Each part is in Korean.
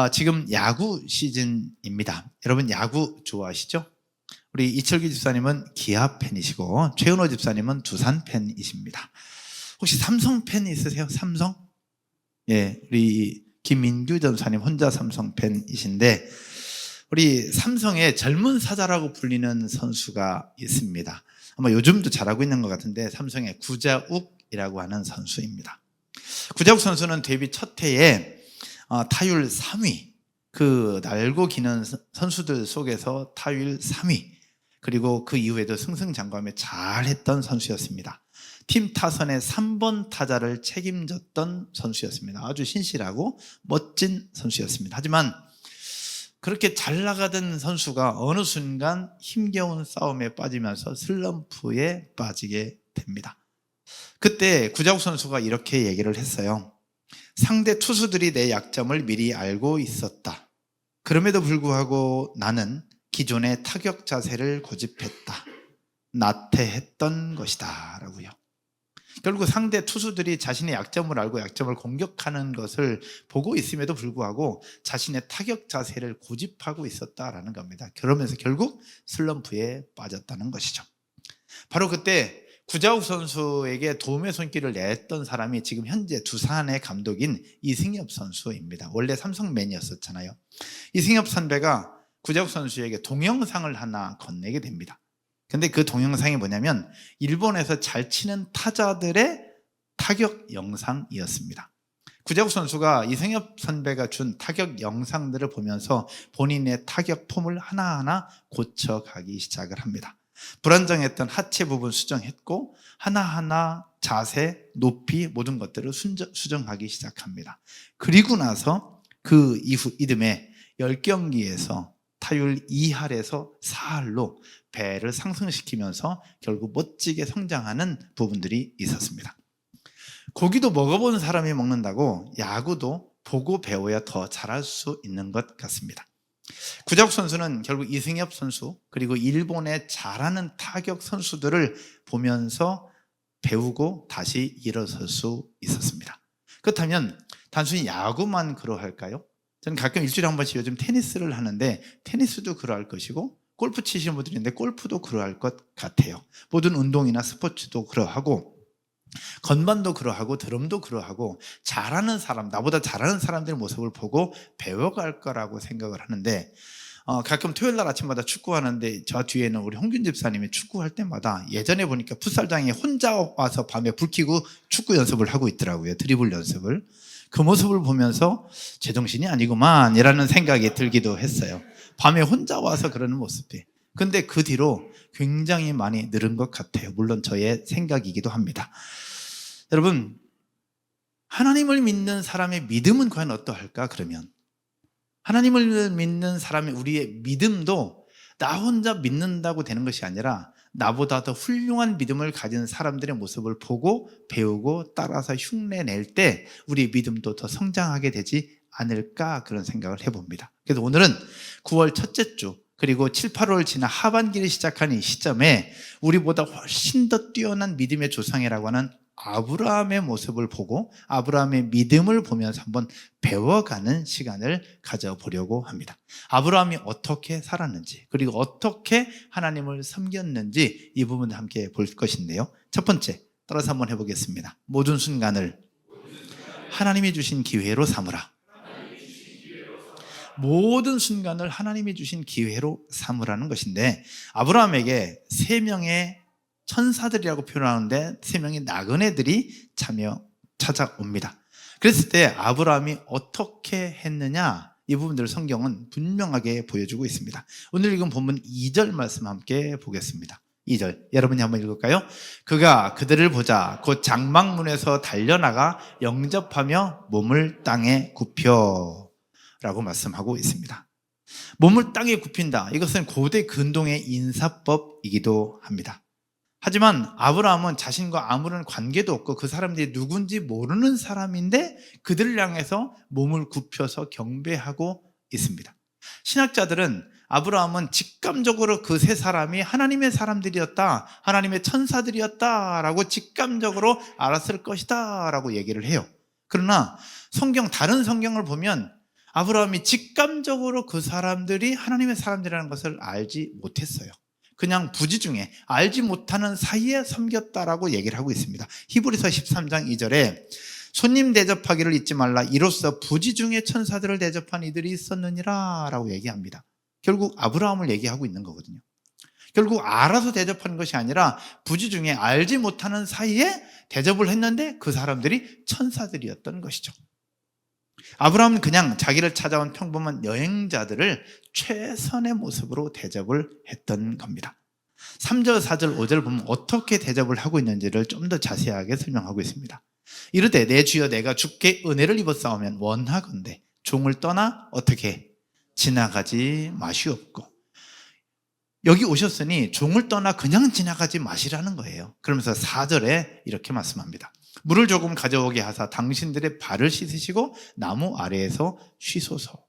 아, 지금 야구 시즌입니다. 여러분 야구 좋아하시죠? 우리 이철기 집사님은 기아 팬이시고 최은호 집사님은 두산 팬이십니다. 혹시 삼성 팬 있으세요? 삼성? 예, 우리 김민규 전사님 혼자 삼성 팬이신데 우리 삼성의 젊은 사자라고 불리는 선수가 있습니다. 아마 요즘도 잘하고 있는 것 같은데 삼성의 구자욱이라고 하는 선수입니다. 구자욱 선수는 데뷔 첫 해에 어, 타율 3위, 그 날고 기는 선- 선수들 속에서 타율 3위, 그리고 그 이후에도 승승장구하며 잘했던 선수였습니다. 팀 타선의 3번 타자를 책임졌던 선수였습니다. 아주 신실하고 멋진 선수였습니다. 하지만 그렇게 잘 나가던 선수가 어느 순간 힘겨운 싸움에 빠지면서 슬럼프에 빠지게 됩니다. 그때 구자욱 선수가 이렇게 얘기를 했어요. 상대 투수들이 내 약점을 미리 알고 있었다. 그럼에도 불구하고 나는 기존의 타격 자세를 고집했다. 나태했던 것이다. 라고요. 결국 상대 투수들이 자신의 약점을 알고 약점을 공격하는 것을 보고 있음에도 불구하고 자신의 타격 자세를 고집하고 있었다라는 겁니다. 그러면서 결국 슬럼프에 빠졌다는 것이죠. 바로 그때 구자욱 선수에게 도움의 손길을 냈던 사람이 지금 현재 두산의 감독인 이승엽 선수입니다. 원래 삼성맨이었었잖아요. 이승엽 선배가 구자욱 선수에게 동영상을 하나 건네게 됩니다. 근데 그 동영상이 뭐냐면 일본에서 잘 치는 타자들의 타격 영상이었습니다. 구자욱 선수가 이승엽 선배가 준 타격 영상들을 보면서 본인의 타격 폼을 하나하나 고쳐가기 시작을 합니다. 불안정했던 하체 부분 수정했고 하나하나 자세, 높이 모든 것들을 수정하기 시작합니다. 그리고 나서 그 이후 이듬해 10경기에서 타율 2할에서 4할로 배를 상승시키면서 결국 멋지게 성장하는 부분들이 있었습니다. 고기도 먹어본 사람이 먹는다고 야구도 보고 배워야 더 잘할 수 있는 것 같습니다. 구자욱 선수는 결국 이승엽 선수 그리고 일본의 잘하는 타격 선수들을 보면서 배우고 다시 일어설 수 있었습니다. 그렇다면 단순히 야구만 그러할까요? 저는 가끔 일주일에 한 번씩 요즘 테니스를 하는데 테니스도 그러할 것이고 골프 치시는 분들인데 골프도 그러할 것 같아요. 모든 운동이나 스포츠도 그러하고 건반도 그러하고 드럼도 그러하고 잘하는 사람, 나보다 잘하는 사람들의 모습을 보고 배워갈 거라고 생각을 하는데 어, 가끔 토요일 날 아침마다 축구하는데 저 뒤에는 우리 홍균 집사님이 축구할 때마다 예전에 보니까 풋살장에 혼자 와서 밤에 불 켜고 축구 연습을 하고 있더라고요. 드리블 연습을. 그 모습을 보면서 제정신이 아니구만 이라는 생각이 들기도 했어요. 밤에 혼자 와서 그러는 모습이. 근데 그 뒤로 굉장히 많이 늘은 것 같아요. 물론 저의 생각이기도 합니다. 여러분, 하나님을 믿는 사람의 믿음은 과연 어떠할까? 그러면 하나님을 믿는 사람의 우리의 믿음도 나 혼자 믿는다고 되는 것이 아니라 나보다 더 훌륭한 믿음을 가진 사람들의 모습을 보고 배우고 따라서 흉내 낼 때 우리 믿음도 더 성장하게 되지 않을까 그런 생각을 해봅니다. 그래서 오늘은 9월 첫째 주 그리고 7, 8월 지나 하반기를 시작한 이 시점에 우리보다 훨씬 더 뛰어난 믿음의 조상이라고 하는 아브라함의 모습을 보고 아브라함의 믿음을 보면서 한번 배워가는 시간을 가져보려고 합니다. 아브라함이 어떻게 살았는지 그리고 어떻게 하나님을 섬겼는지 이 부분을 함께 볼 것인데요. 첫 번째 따라서 한번 해보겠습니다. 모든 순간을 하나님이 주신 기회로 삼으라. 모든 순간을 하나님이 주신 기회로 삼으라는 것인데 아브라함에게 세 명의 천사들이라고 표현하는데 세 명의 나그네들이 참여 찾아옵니다. 그랬을 때 아브라함이 어떻게 했느냐 이 부분들을 성경은 분명하게 보여주고 있습니다. 오늘 읽은 본문 2절 말씀 함께 보겠습니다. 2절 여러분이 한번 읽을까요? 그가 그들을 보자 곧 장막문에서 달려나가 영접하며 몸을 땅에 굽혀 라고 말씀하고 있습니다. 몸을 땅에 굽힌다. 이것은 고대 근동의 인사법이기도 합니다. 하지만 아브라함은 자신과 아무런 관계도 없고 그 사람들이 누군지 모르는 사람인데 그들을 향해서 몸을 굽혀서 경배하고 있습니다. 신학자들은 아브라함은 직감적으로 그 세 사람이 하나님의 사람들이었다, 하나님의 천사들이었다라고 직감적으로 알았을 것이다라고 얘기를 해요. 그러나 성경 다른 성경을 보면 아브라함이 직감적으로 그 사람들이 하나님의 사람들이라는 것을 알지 못했어요. 그냥 부지 중에 알지 못하는 사이에 섬겼다라고 얘기를 하고 있습니다. 히브리서 13장 2절에 손님 대접하기를 잊지 말라 이로써 부지 중에 천사들을 대접한 이들이 있었느니라 라고 얘기합니다. 결국 아브라함을 얘기하고 있는 거거든요. 결국 알아서 대접한 것이 아니라 부지 중에 알지 못하는 사이에 대접을 했는데 그 사람들이 천사들이었던 것이죠. 아브라함은 그냥 자기를 찾아온 평범한 여행자들을 최선의 모습으로 대접을 했던 겁니다. 3절, 4절, 5절 보면 어떻게 대접을 하고 있는지를 좀 더 자세하게 설명하고 있습니다. 이르되 내 주여 내가 주께 은혜를 입었사오면 원하건대 종을 떠나 어떻게 지나가지 마시옵고 여기 오셨으니 종을 떠나 그냥 지나가지 마시라는 거예요. 그러면서 4절에 이렇게 말씀합니다. 물을 조금 가져오게 하사 당신들의 발을 씻으시고 나무 아래에서 쉬소서.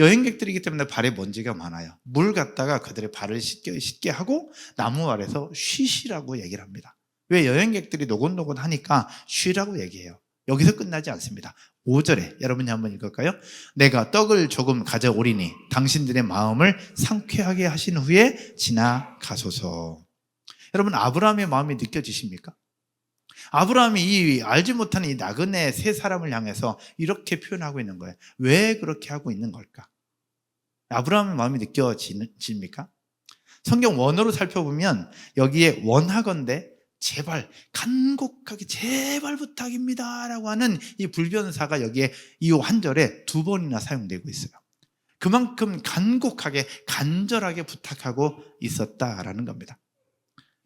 여행객들이기 때문에 발에 먼지가 많아요. 물 갖다가 그들의 발을 씻게, 씻게 하고 나무 아래서 쉬시라고 얘기를 합니다. 왜 여행객들이 노곤노곤 하니까 쉬라고 얘기해요. 여기서 끝나지 않습니다. 5절에 여러분이 한번 읽을까요? 내가 떡을 조금 가져오리니 당신들의 마음을 상쾌하게 하신 후에 지나가소서. 여러분 아브라함의 마음이 느껴지십니까? 아브라함이 이 알지 못하는 이 나그네 세 사람을 향해서 이렇게 표현하고 있는 거예요. 왜 그렇게 하고 있는 걸까? 아브라함의 마음이 느껴집니까? 성경 원어로 살펴보면 여기에 원하건대 제발 간곡하게 제발 부탁입니다 라고 하는 이 불변사가 여기에 이한 절에 두 번이나 사용되고 있어요. 그만큼 간곡하게 간절하게 부탁하고 있었다라는 겁니다.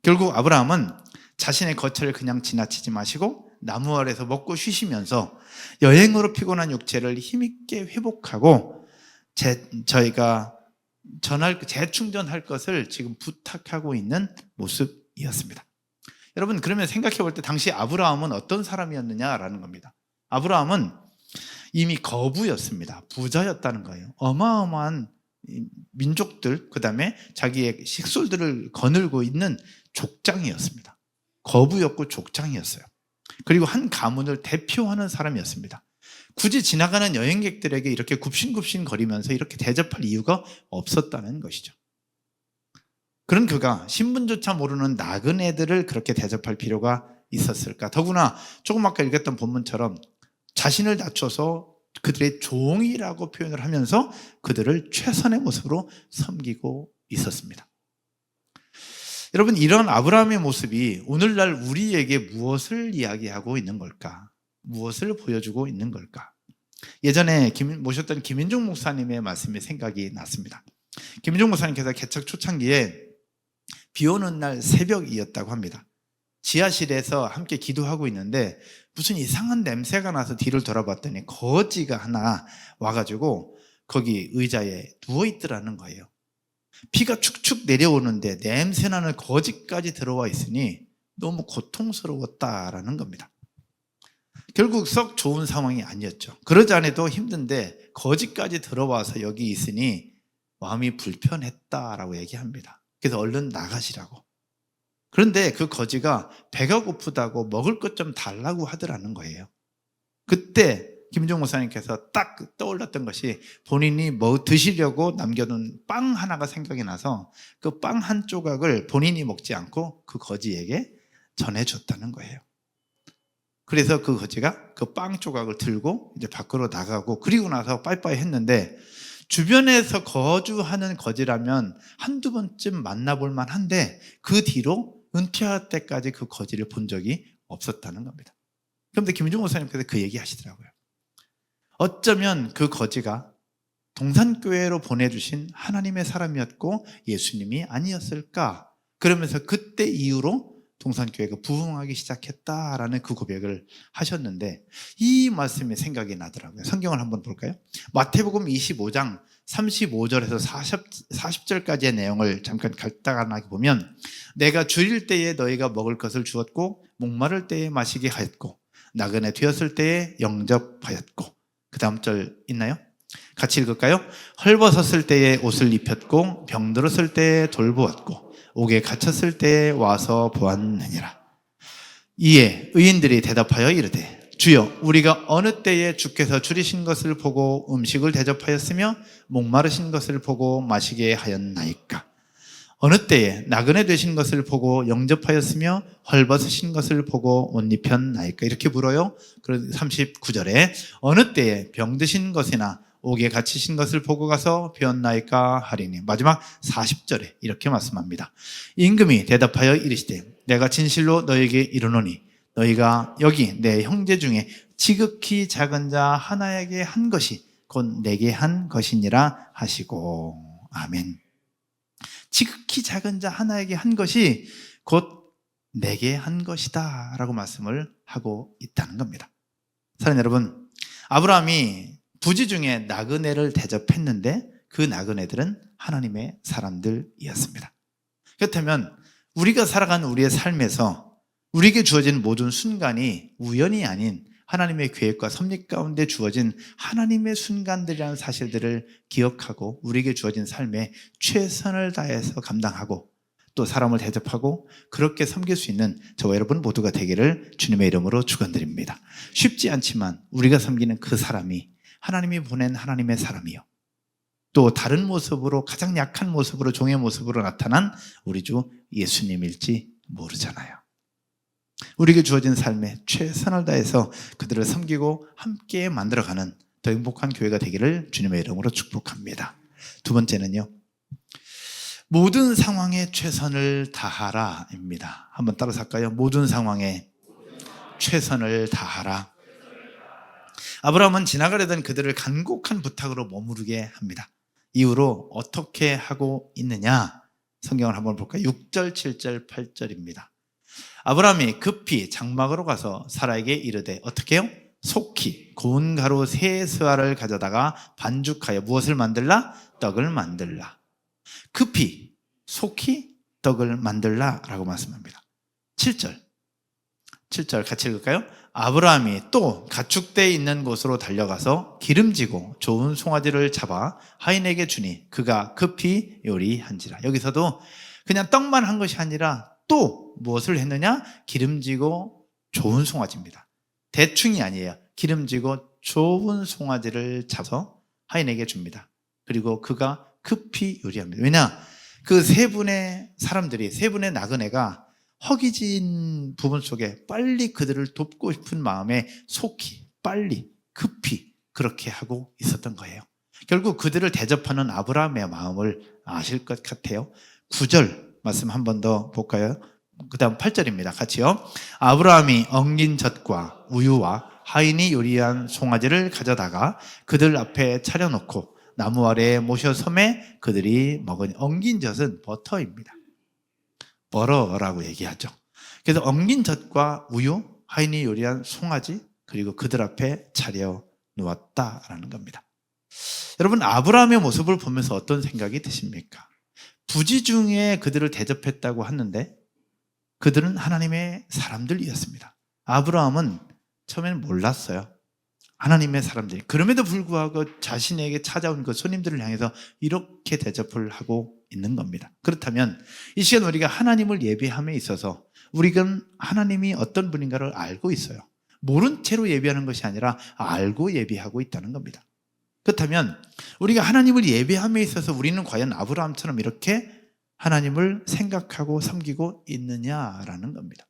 결국 아브라함은 자신의 거처를 그냥 지나치지 마시고 나무 아래서 먹고 쉬시면서 여행으로 피곤한 육체를 힘있게 회복하고 제, 저희가 전할 재충전할 것을 지금 부탁하고 있는 모습이었습니다. 여러분 그러면 생각해 볼 때 당시 아브라함은 어떤 사람이었느냐라는 겁니다. 아브라함은 이미 거부였습니다. 부자였다는 거예요. 어마어마한 민족들 그다음에 자기의 식솔들을 거늘고 있는 족장이었습니다. 거부였고 족장이었어요. 그리고 한 가문을 대표하는 사람이었습니다. 굳이 지나가는 여행객들에게 이렇게 굽신굽신 거리면서 이렇게 대접할 이유가 없었다는 것이죠. 그런 그가 신분조차 모르는 나그네들을 그렇게 대접할 필요가 있었을까? 더구나 조금 아까 읽었던 본문처럼 자신을 낮춰서 그들의 종이라고 표현을 하면서 그들을 최선의 모습으로 섬기고 있었습니다. 여러분, 이런 아브라함의 모습이 오늘날 우리에게 무엇을 이야기하고 있는 걸까? 무엇을 보여주고 있는 걸까? 예전에 김, 모셨던 김인종 목사님의 말씀이 생각이 났습니다. 김인종 목사님께서 개척 초창기에 비 오는 날 새벽이었다고 합니다. 지하실에서 함께 기도하고 있는데 무슨 이상한 냄새가 나서 뒤를 돌아봤더니 거지가 하나 와가지고 거기 의자에 누워있더라는 거예요. 비가 축축 내려오는데 냄새나는 거지까지 들어와 있으니 너무 고통스러웠다라는 겁니다. 결국 썩 좋은 상황이 아니었죠. 그러지 않아도 힘든데 거지까지 들어와서 여기 있으니 마음이 불편했다라고 얘기합니다. 그래서 얼른 나가시라고. 그런데 그 거지가 배가 고프다고 먹을 것 좀 달라고 하더라는 거예요. 그때 김종 목사님께서 딱 떠올랐던 것이 본인이 뭐 드시려고 남겨둔 빵 하나가 생각이 나서 그 빵 한 조각을 본인이 먹지 않고 그 거지에게 전해줬다는 거예요. 그래서 그 거지가 그 빵 조각을 들고 이제 밖으로 나가고 그리고 나서 빠이빠이 했는데 주변에서 거주하는 거지라면 한두 번쯤 만나볼 만한데 그 뒤로 은퇴할 때까지 그 거지를 본 적이 없었다는 겁니다. 그런데 김종호 목사님께서 그 얘기 하시더라고요. 어쩌면 그 거지가 동산교회로 보내주신 하나님의 사람이었고 예수님이 아니었을까? 그러면서 그때 이후로 동산교회가 부흥하기 시작했다라는 그 고백을 하셨는데 이 말씀이 생각이 나더라고요. 성경을 한번 볼까요? 마태복음 25장 35절에서 40, 40절까지의 내용을 잠깐 간단하게 보면 내가 줄일 때에 너희가 먹을 것을 주었고 목마를 때에 마시게 하였고 나그네 되었을 때에 영접하였고 그 다음 절 있나요? 같이 읽을까요? 헐벗었을 때에 옷을 입혔고 병들었을 때에 돌보았고 옥에 갇혔을 때에 와서 보았느니라. 이에 의인들이 대답하여 이르되 주여 우리가 어느 때에 주께서 줄이신 것을 보고 음식을 대접하였으며 목마르신 것을 보고 마시게 하였나이까 어느 때에 나그네 되신 것을 보고 영접하였으며 헐벗으신 것을 보고 옷 입혔나이까 이렇게 물어요. 그래서 39절에 어느 때에 병드신 것이나 옥에 갇히신 것을 보고 가서 배웠나이까 하리니 마지막 40절에 이렇게 말씀합니다. 임금이 대답하여 이르시되 내가 진실로 너에게 이르노니 너희가 여기 내 형제 중에 지극히 작은 자 하나에게 한 것이 곧 내게 한 것이니라 하시고 아멘. 지극히 작은 자 하나에게 한 것이 곧 내게 한 것이다 라고 말씀을 하고 있다는 겁니다. 사랑하는 여러분, 아브라함이 부지 중에 나그네를 대접했는데 그 나그네들은 하나님의 사람들이었습니다. 그렇다면 우리가 살아가는 우리의 삶에서 우리에게 주어진 모든 순간이 우연이 아닌 하나님의 계획과 섭리 가운데 주어진 하나님의 순간들이라는 사실들을 기억하고 우리에게 주어진 삶에 최선을 다해서 감당하고 또 사람을 대접하고 그렇게 섬길 수 있는 저와 여러분 모두가 되기를 주님의 이름으로 축원드립니다. 쉽지 않지만 우리가 섬기는 그 사람이 하나님이 보낸 하나님의 사람이요. 또 다른 모습으로 가장 약한 모습으로 종의 모습으로 나타난 우리 주 예수님일지 모르잖아요. 우리에게 주어진 삶에 최선을 다해서 그들을 섬기고 함께 만들어가는 더 행복한 교회가 되기를 주님의 이름으로 축복합니다. 두 번째는요. 모든 상황에 최선을 다하라입니다. 한번 따라서 할까요? 모든 상황에 최선을 다하라. 아브라함은 지나가려던 그들을 간곡한 부탁으로 머무르게 합니다. 이후로 어떻게 하고 있느냐? 성경을 한번 볼까요? 6절, 7절, 8절입니다. 아브라함이 급히 장막으로 가서 사라에게 이르되 어떻게 해요? 속히 고운 가루 세 스와를 가져다가 반죽하여 무엇을 만들라? 떡을 만들라. 급히 속히 떡을 만들라 라고 말씀합니다. 7절. 7절 같이 읽을까요? 아브라함이 또 가축대에 있는 곳으로 달려가서 기름지고 좋은 송아지를 잡아 하인에게 주니 그가 급히 요리한지라. 여기서도 그냥 떡만 한 것이 아니라 또 무엇을 했느냐? 기름지고 좋은 송아지입니다. 대충이 아니에요. 기름지고 좋은 송아지를 잡아서 하인에게 줍니다. 그리고 그가 급히 요리합니다. 왜냐? 그 세 분의 사람들이, 세 분의 나그네가 허기진 부분 속에 빨리 그들을 돕고 싶은 마음에 속히, 빨리, 급히 그렇게 하고 있었던 거예요. 결국 그들을 대접하는 아브라함의 마음을 아실 것 같아요. 9절 말씀 한 번 더 볼까요? 그 다음 8절입니다. 같이요. 아브라함이 엉긴 젖과 우유와 하인이 요리한 송아지를 가져다가 그들 앞에 차려놓고 나무 아래에 모셔 섬에 그들이 먹은 엉긴 젖은 버터입니다. 버러라고 얘기하죠. 그래서 엉긴 젖과 우유, 하인이 요리한 송아지, 그리고 그들 앞에 차려 놓았다라는 겁니다. 여러분, 아브라함의 모습을 보면서 어떤 생각이 드십니까? 부지 중에 그들을 대접했다고 하는데 그들은 하나님의 사람들이었습니다. 아브라함은 처음에는 몰랐어요. 하나님의 사람들이. 그럼에도 불구하고 자신에게 찾아온 그 손님들을 향해서 이렇게 대접을 하고 있는 겁니다. 그렇다면 이 시간 우리가 하나님을 예배함에 있어서 우리가 하나님이 어떤 분인가를 알고 있어요. 모른 채로 예배하는 것이 아니라 알고 예배하고 있다는 겁니다. 그렇다면 우리가 하나님을 예배함에 있어서 우리는 과연 아브라함처럼 이렇게 하나님을 생각하고 섬기고 있느냐라는 겁니다.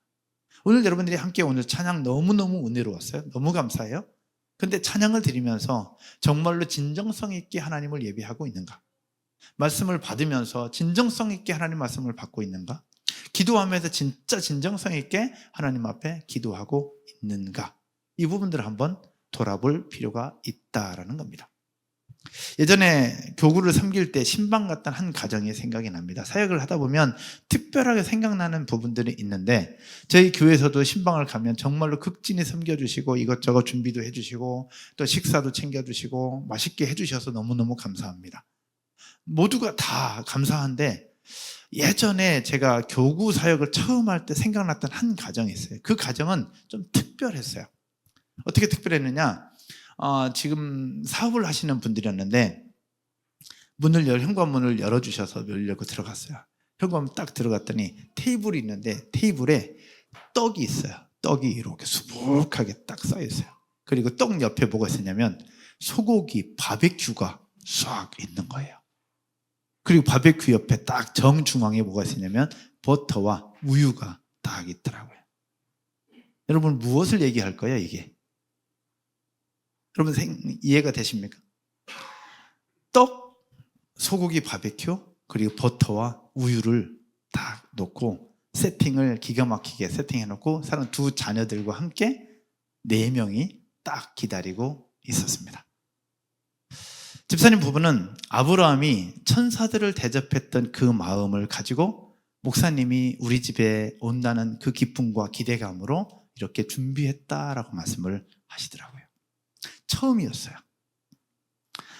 오늘 여러분들이 함께 오늘 찬양 너무너무 은혜로웠어요. 너무 감사해요. 근데 찬양을 드리면서 정말로 진정성 있게 하나님을 예배하고 있는가? 말씀을 받으면서 진정성 있게 하나님 말씀을 받고 있는가? 기도하면서 진짜 진정성 있게 하나님 앞에 기도하고 있는가? 이 부분들을 한번 돌아볼 필요가 있다라는 겁니다. 예전에 교구를 섬길 때 신방 갔던 한 가정이 생각이 납니다. 사역을 하다 보면 특별하게 생각나는 부분들이 있는데 저희 교회에서도 신방을 가면 정말로 극진히 섬겨주시고 이것저것 준비도 해주시고 또 식사도 챙겨주시고 맛있게 해주셔서 너무너무 감사합니다. 모두가 다 감사한데 예전에 제가 교구 사역을 처음 할 때 생각났던 한 가정이 있어요. 그 가정은 좀 특별했어요. 어떻게 특별했느냐? 어, 지금 사업을 하시는 분들이었는데 문을 열 현관문을 열어주셔서 열려고 들어갔어요. 현관문 딱 들어갔더니 테이블이 있는데 테이블에 떡이 있어요. 떡이 이렇게 수북하게 딱 쌓여 있어요. 그리고 떡 옆에 뭐가 있었냐면 소고기 바베큐가 싹 있는 거예요. 그리고 바베큐 옆에 딱 정중앙에 뭐가 있었냐면 버터와 우유가 딱 있더라고요. 여러분 무엇을 얘기할 거예요, 이게? 여러분 생- 이해가 되십니까? 떡, 소고기 바베큐, 그리고 버터와 우유를 딱 놓고 세팅을 기가 막히게 세팅해 놓고 사는 두 자녀들과 함께 네 명이 딱 기다리고 있었습니다. 집사님 부부는 아브라함이 천사들을 대접했던 그 마음을 가지고 목사님이 우리 집에 온다는 그 기쁨과 기대감으로 이렇게 준비했다라고 말씀을 하시더라고요. 처음이었어요.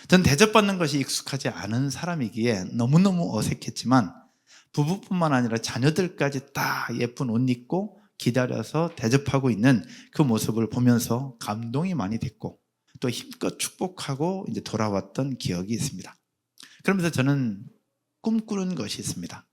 전 대접받는 것이 익숙하지 않은 사람이기에 너무너무 어색했지만 부부뿐만 아니라 자녀들까지 딱 예쁜 옷 입고 기다려서 대접하고 있는 그 모습을 보면서 감동이 많이 됐고 또 힘껏 축복하고 이제 돌아왔던 기억이 있습니다. 그러면서 저는 꿈꾸는 것이 있습니다.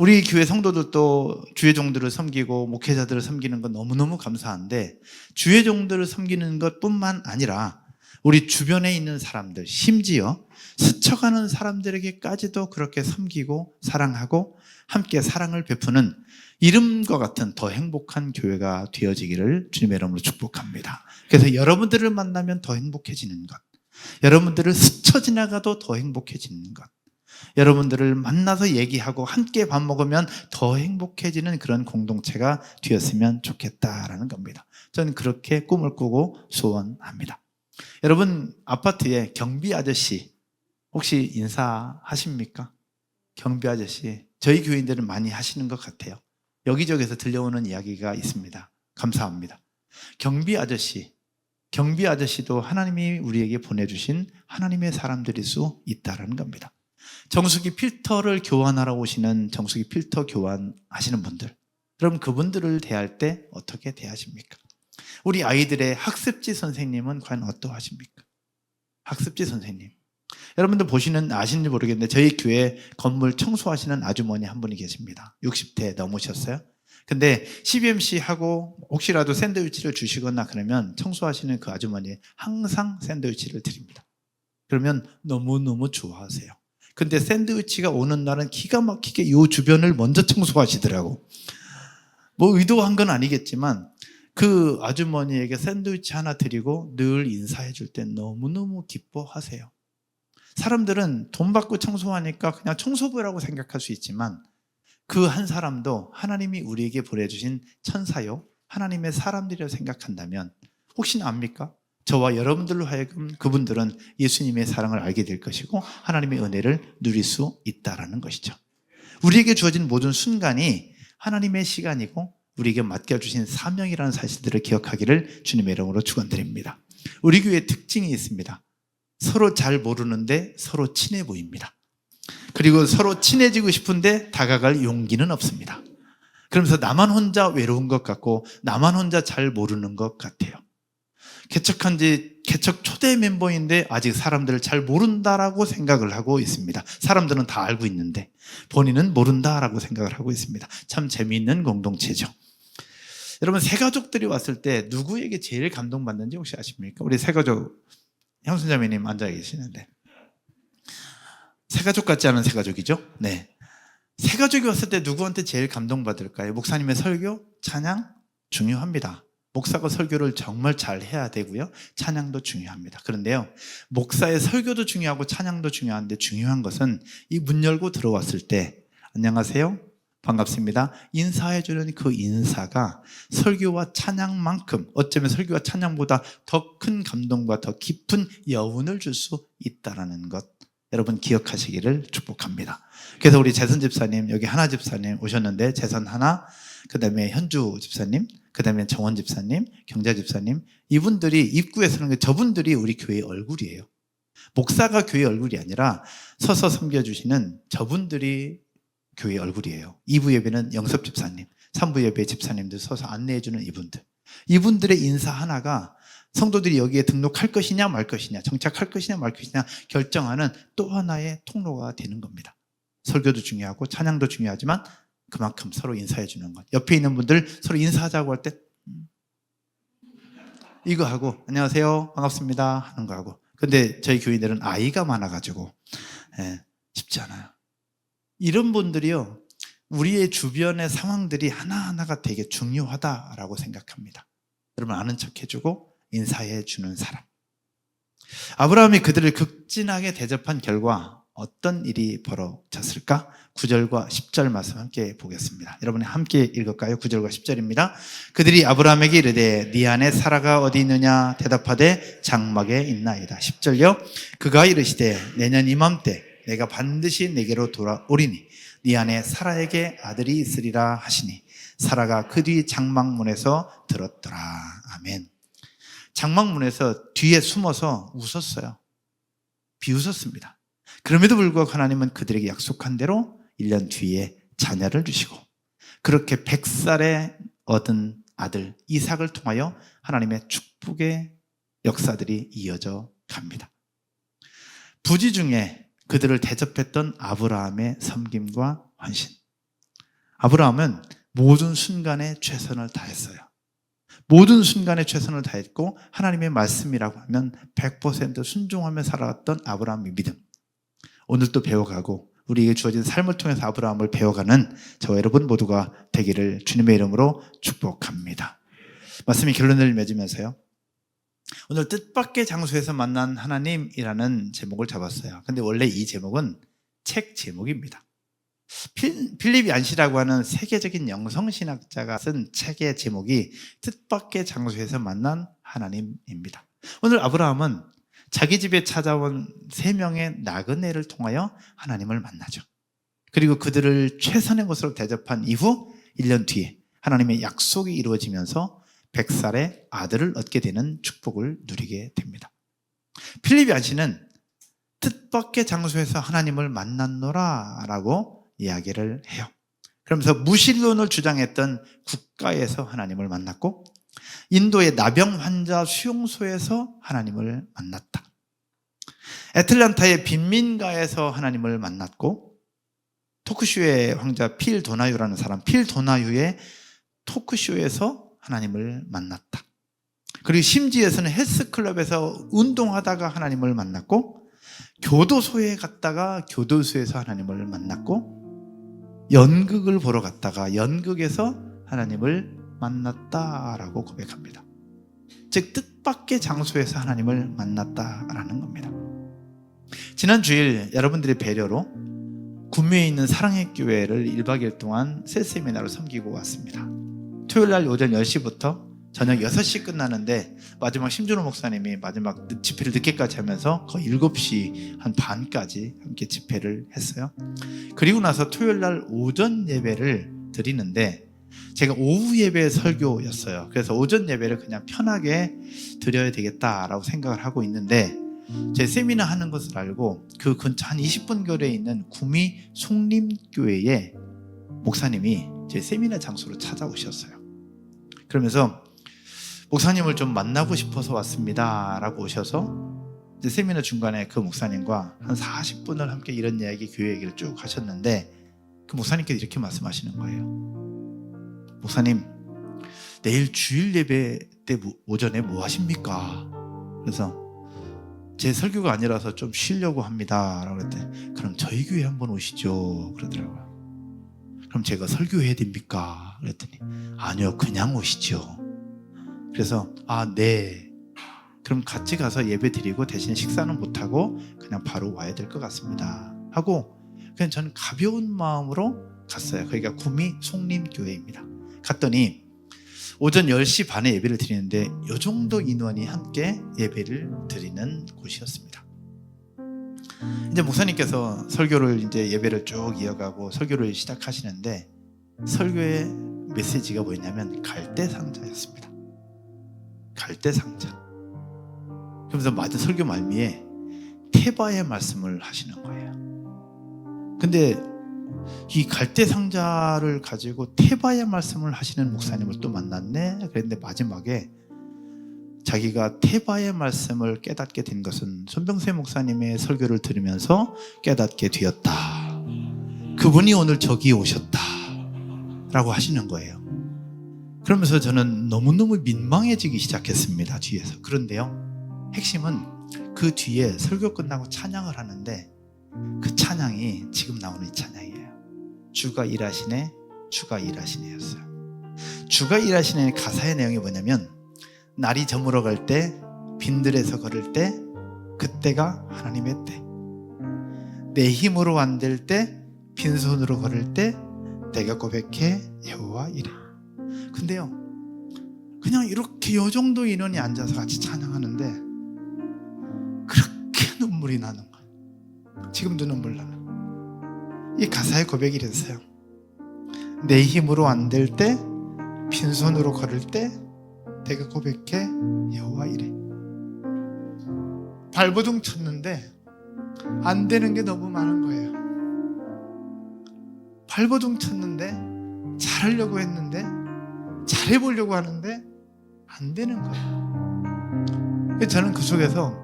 우리 교회 성도들도 주의 종들을 섬기고 목회자들을 섬기는 건 너무너무 감사한데 주의 종들을 섬기는 것뿐만 아니라 우리 주변에 있는 사람들 심지어 스쳐가는 사람들에게까지도 그렇게 섬기고 사랑하고 함께 사랑을 베푸는 이름과 같은 더 행복한 교회가 되어지기를 주님의 이름으로 축복합니다. 그래서 여러분들을 만나면 더 행복해지는 것, 여러분들을 스쳐 지나가도 더 행복해지는 것, 여러분들을 만나서 얘기하고 함께 밥 먹으면 더 행복해지는 그런 공동체가 되었으면 좋겠다라는 겁니다. 저는 그렇게 꿈을 꾸고 소원합니다. 여러분 아파트에 경비 아저씨 혹시 인사하십니까? 경비 아저씨 저희 교인들은 많이 하시는 것 같아요. 여기저기서 들려오는 이야기가 있습니다. 감사합니다. 경비 아저씨, 경비 아저씨도 하나님이 우리에게 보내주신 하나님의 사람들일 수 있다는 겁니다. 정수기 필터를 교환하러 오시는 정수기 필터 교환하시는 분들, 여러분 그분들을 대할 때 어떻게 대하십니까? 우리 아이들의 학습지 선생님은 과연 어떠하십니까? 학습지 선생님. 여러분들 보시는 아시는지 모르겠는데 저희 교회 건물 청소하시는 아주머니 한 분이 계십니다. 60대 넘으셨어요. 근데 CBMC 하고 혹시라도 샌드위치를 주시거나 그러면 청소하시는 그 아주머니 항상 샌드위치를 드립니다. 그러면 너무너무 좋아하세요. 근데 샌드위치가 오는 날은 기가 막히게 이 주변을 먼저 청소하시더라고. 뭐 의도한 건 아니겠지만 그 아주머니에게 샌드위치 하나 드리고 늘 인사해 줄 때 너무너무 기뻐하세요. 사람들은 돈 받고 청소하니까 그냥 청소부라고 생각할 수 있지만 그 한 사람도 하나님이 우리에게 보내주신 천사요. 하나님의 사람들이라고 생각한다면 혹시나 압니까? 저와 여러분들로 하여금 그분들은 예수님의 사랑을 알게 될 것이고 하나님의 은혜를 누릴 수 있다라는 것이죠. 우리에게 주어진 모든 순간이 하나님의 시간이고 우리에게 맡겨주신 사명이라는 사실들을 기억하기를 주님의 이름으로 축원드립니다. 우리 교회의 특징이 있습니다. 서로 잘 모르는데 서로 친해 보입니다. 그리고 서로 친해지고 싶은데 다가갈 용기는 없습니다. 그러면서 나만 혼자 외로운 것 같고 나만 혼자 잘 모르는 것 같아요. 개척한 지 개척 초대 멤버인데 아직 사람들을 잘 모른다라고 생각을 하고 있습니다. 사람들은 다 알고 있는데 본인은 모른다라고 생각을 하고 있습니다. 참 재미있는 공동체죠. 여러분 새 가족들이 왔을 때 누구에게 제일 감동받는지 혹시 아십니까? 우리 새 가족 형수자매님 앉아 계시는데 새 가족 같지 않은 새 가족이죠? 네. 새 가족이 왔을 때 누구한테 제일 감동받을까요? 목사님의 설교, 찬양 중요합니다. 목사가 설교를 정말 잘 해야 되고요. 찬양도 중요합니다. 그런데요. 목사의 설교도 중요하고 찬양도 중요한데 중요한 것은 이 문 열고 들어왔을 때 안녕하세요. 반갑습니다. 인사해주는 그 인사가 설교와 찬양만큼 어쩌면 설교와 찬양보다 더 큰 감동과 더 깊은 여운을 줄 수 있다라는 것 여러분 기억하시기를 축복합니다. 그래서 우리 재선 집사님 여기 하나 집사님 오셨는데 재선 하나 그 다음에 현주 집사님 그 다음에 정원 집사님 경자 집사님 이분들이 입구에 서는 게 저분들이 우리 교회의 얼굴이에요. 목사가 교회 얼굴이 아니라 서서 섬겨주시는 저분들이 교회 얼굴이에요. 2부 예배는 영섭 집사님, 3부 예배 집사님들 서서 안내해주는 이분들. 이분들의 인사 하나가 성도들이 여기에 등록할 것이냐 말 것이냐, 정착할 것이냐 말 것이냐 결정하는 또 하나의 통로가 되는 겁니다. 설교도 중요하고 찬양도 중요하지만 그만큼 서로 인사해 주는 것. 옆에 있는 분들 서로 인사하자고 할때 음, 이거 하고 안녕하세요 반갑습니다 하는 거 하고. 근데 저희 교인들은 아이가 많아가지고 예, 쉽지 않아요. 이런 분들이요 우리의 주변의 상황들이 하나하나가 되게 중요하다라고 생각합니다. 여러분 아는 척 해주고 인사해 주는 사람. 아브라함이 그들을 극진하게 대접한 결과 어떤 일이 벌어졌을까? 9절과 10절 말씀 함께 보겠습니다. 여러분이 함께 읽을까요? 9절과 10절입니다. 그들이 아브라함에게 이르되 네 안에 사라가 어디 있느냐 대답하되 장막에 있나이다. 10절요. 그가 이르시되 내년 이맘때 내가 반드시 내게로 돌아오리니 네 안에 사라에게 아들이 있으리라 하시니 사라가 그 뒤 장막문에서 들었더라. 아멘. 장막문에서 뒤에 숨어서 웃었어요. 비웃었습니다. 그럼에도 불구하고 하나님은 그들에게 약속한 대로 1년 뒤에 자녀를 주시고 그렇게 100살에 얻은 아들 이삭을 통하여 하나님의 축복의 역사들이 이어져 갑니다. 부지 중에 그들을 대접했던 아브라함의 섬김과 헌신. 아브라함은 모든 순간에 최선을 다했어요. 모든 순간에 최선을 다했고 하나님의 말씀이라고 하면 100% 순종하며 살아갔던 아브라함의 믿음. 오늘도 배워가고 우리에게 주어진 삶을 통해서 아브라함을 배워가는 저와 여러분 모두가 되기를 주님의 이름으로 축복합니다. 말씀이 결론을 맺으면서요. 오늘 뜻밖의 장소에서 만난 하나님이라는 제목을 잡았어요. 근데 원래 이 제목은 책 제목입니다. 필, 필립 안시라고 하는 세계적인 영성신학자가 쓴 책의 제목이 뜻밖의 장소에서 만난 하나님입니다. 오늘 아브라함은 자기 집에 찾아온 세 명의 나그네를 통하여 하나님을 만나죠. 그리고 그들을 최선의 것으로 대접한 이후 1년 뒤에 하나님의 약속이 이루어지면서 100살의 아들을 얻게 되는 축복을 누리게 됩니다. 필립이 안씨는 뜻밖의 장소에서 하나님을 만났노라 라고 이야기를 해요. 그러면서 무신론을 주장했던 국가에서 하나님을 만났고 인도의 나병 환자 수용소에서 하나님을 만났다. 애틀란타의 빈민가에서 하나님을 만났고 토크쇼의 황자 필 도나유라는 사람 필 도나유의 토크쇼에서 하나님을 만났다. 그리고 심지에서는 헬스클럽에서 운동하다가 하나님을 만났고 교도소에 갔다가 교도소에서 하나님을 만났고 연극을 보러 갔다가 연극에서 하나님을 만났다라고 고백합니다. 즉 뜻밖의 장소에서 하나님을 만났다라는 겁니다. 지난 주일 여러분들의 배려로 구미에 있는 사랑의 교회를 1박 2일 동안 새 세미나로 섬기고 왔습니다. 토요일 날 오전 10시부터 저녁 6시 끝나는데 마지막 심준호 목사님이 마지막 늦- 집회를 늦게까지 하면서 거의 7시 한 반까지 함께 집회를 했어요. 그리고 나서 토요일 날 오전 예배를 드리는데 제가 오후 예배 설교였어요. 그래서 오전 예배를 그냥 편하게 드려야 되겠다라고 생각을 하고 있는데 제 세미나 하는 것을 알고 그 근처 한 20분 거리에 있는 구미 송림교회에 목사님이 제 세미나 장소로 찾아오셨어요. 그러면서 목사님을 좀 만나고 싶어서 왔습니다라고 오셔서 이제 세미나 중간에 그 목사님과 한 40분을 함께 이런 이야기 교회 얘기를 쭉 하셨는데 그 목사님께서 이렇게 말씀하시는 거예요. 목사님 내일 주일 예배 때 뭐- 오전에 뭐 하십니까? 그래서 제 설교가 아니라서 좀 쉬려고 합니다. 라고 그랬더니 그럼 저희 교회 한번 오시죠. 그러더라고요. 그럼 제가 설교해야 됩니까? 그랬더니 아니요. 그냥 오시죠. 그래서 아, 네. 그럼 같이 가서 예배 드리고 대신 식사는 못 하고 그냥 바로 와야 될 것 같습니다. 하고 그냥 저는 가벼운 마음으로 갔어요. 거기가 구미 송림교회입니다. 갔더니 오전 10시 반에 예배를 드리는데 이 정도 인원이 함께 예배를 드리는 곳이었습니다. 이제 목사님께서 설교를 이제 예배를 쭉 이어가고 설교를 시작하시는데 설교의 메시지가 뭐였냐면 갈대 상자였습니다. 갈대 상자. 그러면서 맞은 설교 말미에 테바의 말씀을 하시는 거예요. 근데 이 갈대 상자를 가지고 테바의 말씀을 하시는 목사님을 또 만났네. 그랬는데 마지막에 자기가 테바의 말씀을 깨닫게 된 것은 손병세 목사님의 설교를 들으면서 깨닫게 되었다. 그분이 오늘 저기 오셨다. 라고 하시는 거예요. 그러면서 저는 너무너무 민망해지기 시작했습니다. 뒤에서. 그런데요. 핵심은 그 뒤에 설교 끝나고 찬양을 하는데 그 찬양이 지금 나오는 이 찬양이에요. 주가 일하시네, 주가 일하시네였어요. 주가 일하시네 가사의 내용이 뭐냐면 날이 저물어 갈 때 빈들에서 걸을 때 그때가 하나님의 때. 내 힘으로 안 될 때 빈손으로 걸을 때 내가 고백해 여호와 이래. 근데요. 그냥 이렇게 요 정도 인원이 앉아서 같이 찬양하는데 그렇게 눈물이 나는 거예요. 지금도 눈물 나는. 이 가사의 고백이 이랬어요. 내 힘으로 안 될 때 빈손으로 걸을 때 내가 고백해 여호와 이래. 발버둥 쳤는데 안 되는 게 너무 많은 거예요. 발버둥 쳤는데 잘하려고 했는데 잘해보려고 하는데 안 되는 거예요. 저는 그 속에서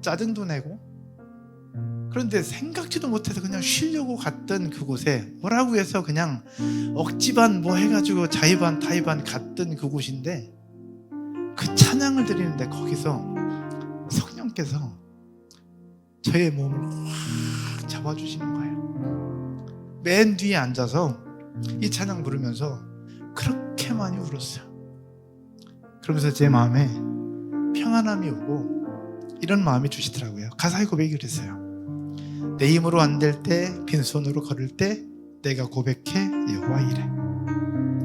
짜증도 내고 그런데 생각지도 못해서 그냥 쉬려고 갔던 그곳에 뭐라고 해서 그냥 억지반 뭐 해가지고 자의반 타의반 갔던 그곳인데 그 찬양을 드리는데 거기서 성령께서 저의 몸을 확 잡아주시는 거예요. 맨 뒤에 앉아서 이 찬양 부르면서 그렇게 많이 울었어요. 그러면서 제 마음에 평안함이 오고 이런 마음이 주시더라고요. 가사의 고백이 그랬어요. 내 힘으로 안 될 때 빈손으로 걸을 때 내가 고백해 여호와 이래.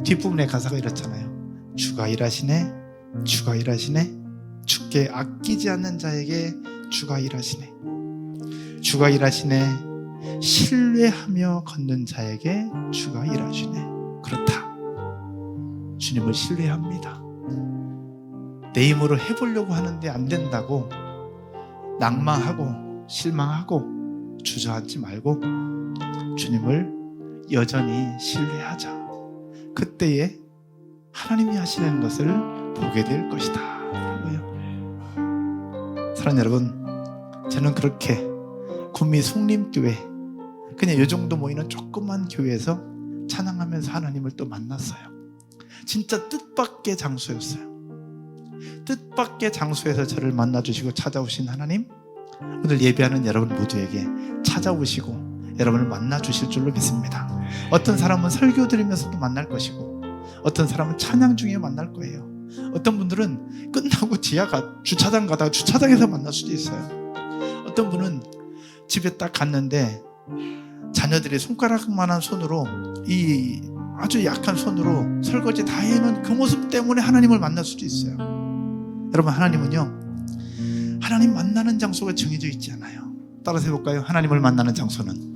뒷부분의 가사가 이렇잖아요. 주가 일하시네, 주가 일하시네, 주께 아끼지 않는 자에게 주가 일하시네. 주가 일하시네, 신뢰하며 걷는 자에게 주가 일하시네. 그렇다. 주님을 신뢰합니다. 내 힘으로 해보려고 하는데 안 된다고 낭망하고 실망하고 주저앉지 말고 주님을 여전히 신뢰하자. 그때에 하나님이 하시는 것을 보게 될 것이다. 사랑하는 여러분, 저는 그렇게 구미 송림교회 그냥 이 정도 모이는 조그만 교회에서 찬양하면서 하나님을 또 만났어요. 진짜 뜻밖의 장소였어요. 뜻밖의 장소에서 저를 만나주시고 찾아오신 하나님, 오늘 예배하는 여러분 모두에게 찾아오시고 여러분을 만나 주실 줄로 믿습니다. 어떤 사람은 설교 들으면서도 만날 것이고 어떤 사람은 찬양 중에 만날 거예요. 어떤 분들은 끝나고 지하 가, 주차장 가다가 주차장에서 만날 수도 있어요. 어떤 분은 집에 딱 갔는데 자녀들이 손가락만한 손으로 이 아주 약한 손으로 설거지 다 해놓은 그 모습 때문에 하나님을 만날 수도 있어요. 여러분 하나님은요 하나님 만나는 장소가 정해져 있지 않아요. 따라서 해볼까요? 하나님을 만나는 장소는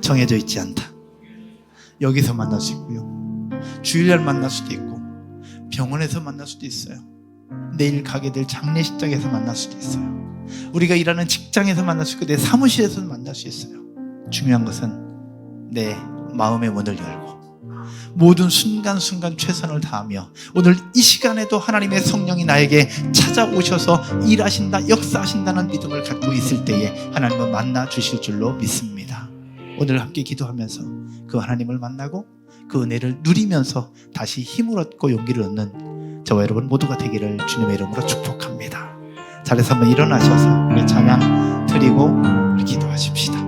정해져 있지 않다. 여기서 만날 수 있고요. 주일날 만날 수도 있고, 병원에서 만날 수도 있어요. 내일 가게 될 장례식장에서 만날 수도 있어요. 우리가 일하는 직장에서 만날 수 있고, 내 사무실에서 만날 수 있어요. 중요한 것은 내 마음의 문을 열고, 모든 순간순간 최선을 다하며 오늘 이 시간에도 하나님의 성령이 나에게 찾아오셔서 일하신다, 역사하신다는 믿음을 갖고 있을 때에 하나님은 만나 주실 줄로 믿습니다. 오늘 함께 기도하면서 그 하나님을 만나고 그 은혜를 누리면서 다시 힘을 얻고 용기를 얻는 저와 여러분 모두가 되기를 주님의 이름으로 축복합니다. 자리에서 한번 일어나셔서 우리 찬양 드리고 기도하십시다.